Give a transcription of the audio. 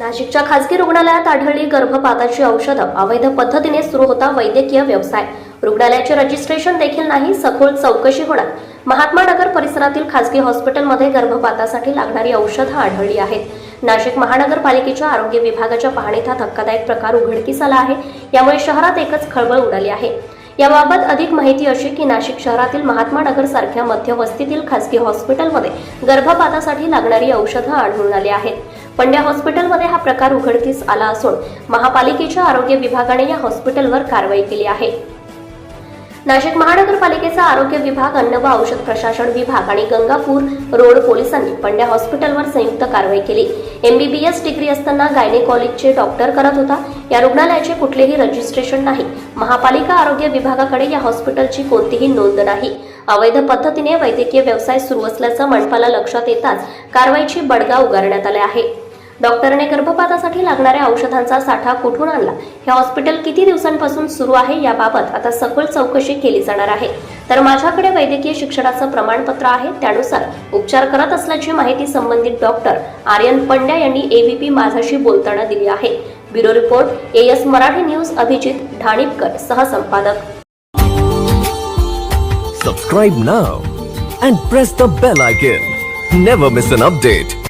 नाशिकच्या खासगी रुग्णालयात आढळली गर्भपाताची औषधं. अवैध पद्धतीने सुरू होता वैद्यकीय व्यवसाय. रुग्णालयाचे रजिस्ट्रेशन देखील नाही सखोल चौकशी होणार. महात्मा नगर परिसरातील खासगी हॉस्पिटलमध्ये गर्भपातासाठी लागणारी औषधं आढळली आहेत. नाशिक महानगरपालिकेच्या आरोग्य विभागाच्या पाहणीत हा धक्कादायक प्रकार उघडकीस आला आहे. यामुळे शहरात एकच खळबळ उडाली आहे. याबाबत अधिक माहिती अशी की नाशिक शहरातील महात्मा नगर सारख्या मध्यवस्तीतील खासगी हॉस्पिटलमध्ये गर्भपातासाठी लागणारी औषधं आढळून आली आहेत. पंड्या हॉस्पिटलमध्ये हा प्रकार उघडकीस आला असून महापालिकेच्या आरोग्य विभागाने या हॉस्पिटलवर कारवाई केली आहे. नाशिक महानगरपालिकेचा आरोग्य विभाग अन्न व औषध प्रशासन विभाग आणि गंगापूर रोड पोलिसांनी पंड्या हॉस्पिटलवर संयुक्त कारवाई केली. एमबीबीएस डिग्री असताना गायनेकॉलेजचे डॉक्टर करत होता. या रुग्णालयाचे कुठलेही रजिस्ट्रेशन नाही. महापालिका आरोग्य विभागाकडे या हॉस्पिटलची कोणतीही नोंद नाही. अवैध पद्धतीने वैद्यकीय व्यवसाय सुरू असल्याचं मनपाला लक्षात येताच कारवाईची बडगा उगारण्यात आले आहे. डॉक्टरने गर्भपातासाठी लागणाऱ्या औषधांचा साठा कुठून आणला हे हॉस्पिटल किती दिवसांपासून सुरू आहे याबाबत आता सखोल चौकशी केली जाणार आहे तर माझ्याकडे वैद्यकीय शिक्षणाचं प्रमाणपत्र आहे त्यानुसार उपचार करत असल्याची माहिती संबंधित डॉक्टर आर्यन पंड्या यांनी एबीपी माझाशी बोलताना दिली आहे bureau report AS Marathi news Abhijit Dhanipkar सहसंपादक Subscribe now and press the bell icon. Never miss an update.